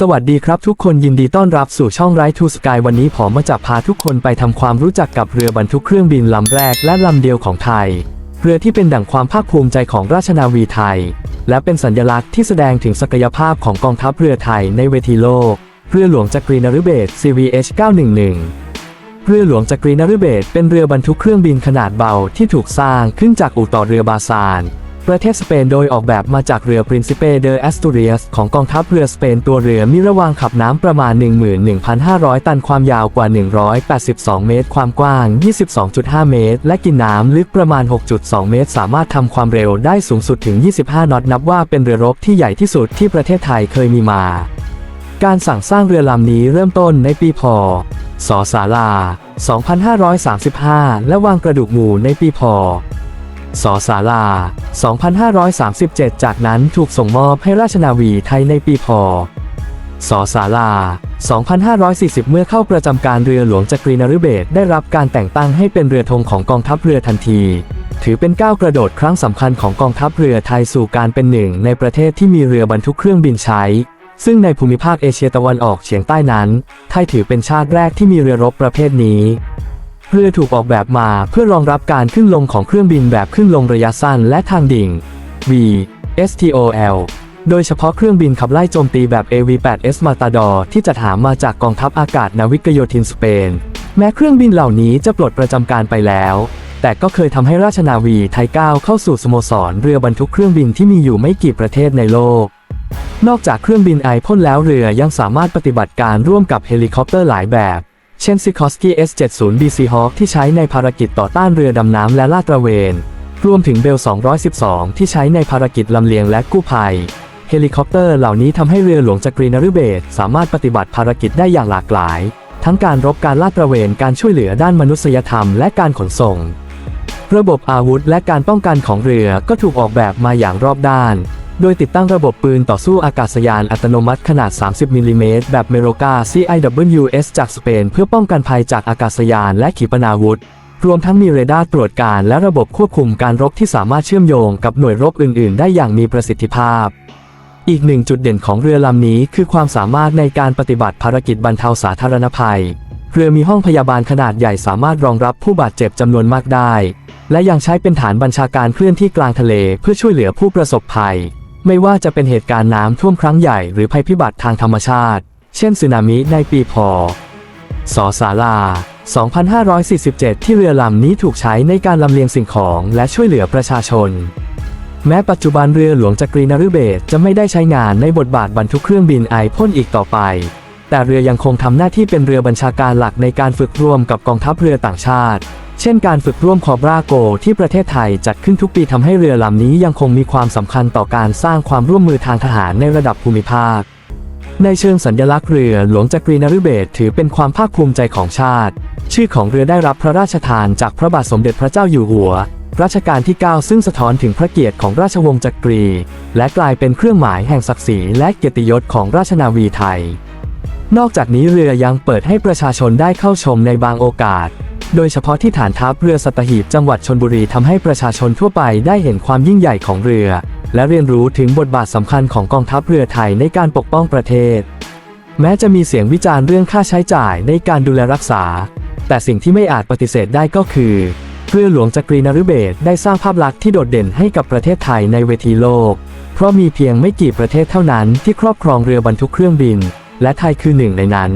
สวัสดีครับทุกคนยินดีต้อนรับสู่ช่องไรทูสกายวันนี้ผมมาจะพาทุกคนไปทำความรู้จักกับเรือบรรทุกเครื่องบินลำแรกและลำเดียวของไทย เรือที่เป็นดั่งความภาคภูมิใจของราชนาวีไทย และเป็นสัญลักษณ์ที่แสดงถึงศักยภาพของกองทัพเรือไทยในเวทีโลก เรือหลวงจักรีนฤเบศ CVH 911 เรือหลวงจักรีนฤเบศเป็นเรือบรรทุกเครื่องบินขนาดเบาที่ถูกสร้างขึ้นจากอู่ต่อเรือบาซาน ประเทศสเปนโดยออกแบบมาจากเรือ Príncipe de Asturias ของกองทัพเรือสเปนตัวเรือมีระวางขับน้ำประมาณ 11,500 ตันความยาวกว่า 182 เมตร ความกว้าง 22.5 เมตร และกินน้ำลึกประมาณ 6.2 เมตร สามารถทำความเร็วได้สูงสุดถึง 25 นอตนับว่าเป็นเรือรบที่ใหญ่ที่สุดที่ประเทศไทยเคยมีมา การสั่งสร้างเรือลำนี้เริ่มต้นในปีพศสาลา2535 และวางกระดูกหมูในปีพศ สาลา 2537 จากนั้นถูกส่งมอบให้ราชนาวีไทยในปีพศสาลา 2540 เมื่อเข้าประจำการเรือหลวงจักรีนฤเบศได้รับการแต่งตั้งให้เป็นเรือธงของกองทัพเรือทันที ถือเป็นก้าวกระโดดครั้งสำคัญของกองทัพเรือไทยสู่การเป็นหนึ่งในประเทศที่มีเรือบรรทุกเครื่องบินใช้ ซึ่งในภูมิภาคเอเชียตะวันออกเฉียงใต้นั้น ไทยถือเป็นชาติแรกที่มีเรือรบประเภทนี้ เรือถูกออกแบบมาเพื่อรองรับการขึ้นลงของเครื่องบินแบบขึ้นลงระยะสั้นและทางดิ่ง V STOL โดยเฉพาะเครื่องบินขับไล่โจมตีแบบ AV-8S Matador ที่จัดหามาจากกองทัพอากาศนาวิกโยธินสเปน แม้เครื่องบินเหล่านี้จะปลดประจำการไปแล้ว แต่ก็เคยทำให้ราชนาวีไทยก้าวเข้าสู่สโมสรเรือบรรทุกเครื่องบินที่มีอยู่ไม่กี่ประเทศในโลก นอกจากเครื่องบินไอพ่นแล้วเรือยังสามารถปฏิบัติการร่วมกับเฮลิคอปเตอร์หลายแบบ เช่น Sikorsky S-70B Seahawk ที่ใช้ในภารกิจต่อต้านเรือดำน้ำและลาดตระเวน รวมถึงเบล 212 ที่ใช้ในภารกิจลำเลียงและกู้ภัย เฮลิคอปเตอร์เหล่านี้ทำให้เรือหลวงจักรีนฤเบศสามารถปฏิบัติภารกิจได้อย่างหลากหลาย ทั้งการรบการลาดตระเวน การช่วยเหลือด้านมนุษยธรรมและการขนส่ง ระบบอาวุธและการป้องกันของเรือก็ถูกออกแบบมาอย่างรอบด้าน โดยติดตั้งระบบปืนต่อสู้อากาศยานอัตโนมัติขนาด 30มิลลิเมตรแบบเมโรกา CIWS จากสเปน เพื่อป้องกันภัยจากอากาศยานและขีปนาวุธ รวมทั้งมีเรดาร์ตรวจการและระบบควบคุมการรบที่สามารถเชื่อมโยงกับหน่วยรบอื่น ๆ ได้อย่างมีประสิทธิภาพ อีกหนึ่งจุดเด่นของเรือลำนี้คือความสามารถในการปฏิบัติภารกิจบรรเทาสาธารณภัย เรือมีห้องพยาบาลขนาดใหญ่สามารถรองรับผู้บาดเจ็บจำนวนมากได้ และยังใช้เป็นฐานบัญชาการเคลื่อนที่กลางทะเลเพื่อช่วยเหลือผู้ประสบภัย ไม่ว่าจะเป็นเหตุการณ์น้ำท่วมครั้งใหญ่หรือภัยพิบัติทางธรรมชาติ เช่นสึนามิในปีพศสาลา 2547 ที่เรือลำนี้ถูกใช้ในการลำเลียงสิ่งของและช่วยเหลือประชาชน แม้ปัจจุบันเรือหลวงจักรีนฤเบศจะไม่ได้ใช้งานในบทบาทบรรทุกเครื่องบินไอพ่นอีกต่อไป แต่เรือยังคงทำหน้าที่เป็นเรือบัญชาการหลักในการฝึกร่วมกับกองทัพเรือต่างชาติ ช่นการฝึกร่วมคอบราโกที่ประเทศไทยจัดขึ้นทุกปีทำให้เรือลำนี้ยังคงมีความสำคัญต่อการสร้างความร่วมมือทางทหารในระดับภูมิภาค ในเชิงสัญลักษณ์เรือหลวงจักรีนฤเบศถือเป็นความภาคภูมิใจของชาติ ชื่อของเรือได้รับพระราชทานจากพระบาทสมเด็จพระเจ้าอยู่หัว รัชกาลที่ 9 ซึ่งสะท้อนถึงพระเกียรติของราชวงศ์จักรี และกลายเป็นเครื่องหมายแห่งศักดิ์ศรีและเกียรติยศของราชนาวีไทย นอกจากนี้เรือยังเปิดให้ประชาชนได้เข้าชมในบางโอกาส โดยเฉพาะที่ฐานทัพเรือสัตหีบจังหวัดชนบุรีทำให้ประชาชนทั่วไปได้เห็นความยิ่งใหญ่ของเรือ และเรียนรู้ถึงบทบาทสำคัญของกองทัพเรือไทยในการปกป้องประเทศ แม้จะมีเสียงวิจารณ์เรื่องค่าใช้จ่ายในการดูแลรักษา แต่สิ่งที่ไม่อาจปฏิเสธได้ก็คือเรือหลวงจักรีนฤเบศรได้สร้างภาพลักษณ์ที่โดดเด่นให้กับประเทศไทยในเวทีโลก เพราะมีเพียงไม่กี่ประเทศเท่านั้นที่ครอบครองเรือบรรทุกเครื่องบิน และไทยคือหนึ่งในนั้น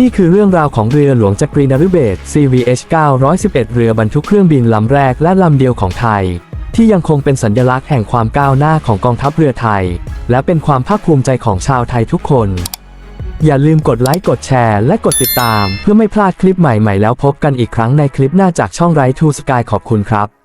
นี่คือเรื่องราวของเรือหลวงจักรีนฤเบศ CVH 911 เรือบรรทุกเครื่องบินลำแรกและลำเดียวของไทย ที่ยังคงเป็นสัญลักษณ์แห่งความก้าวหน้าของกองทัพเรือไทย และเป็นความภาคภูมิใจของชาวไทยทุกคน อย่าลืมกดไลค์กดแชร์และกดติดตาม เพื่อไม่พลาดคลิปใหม่ๆแล้วพบกันอีกครั้งในคลิปหน้าจากช่องไรทูสกายขอบคุณครับ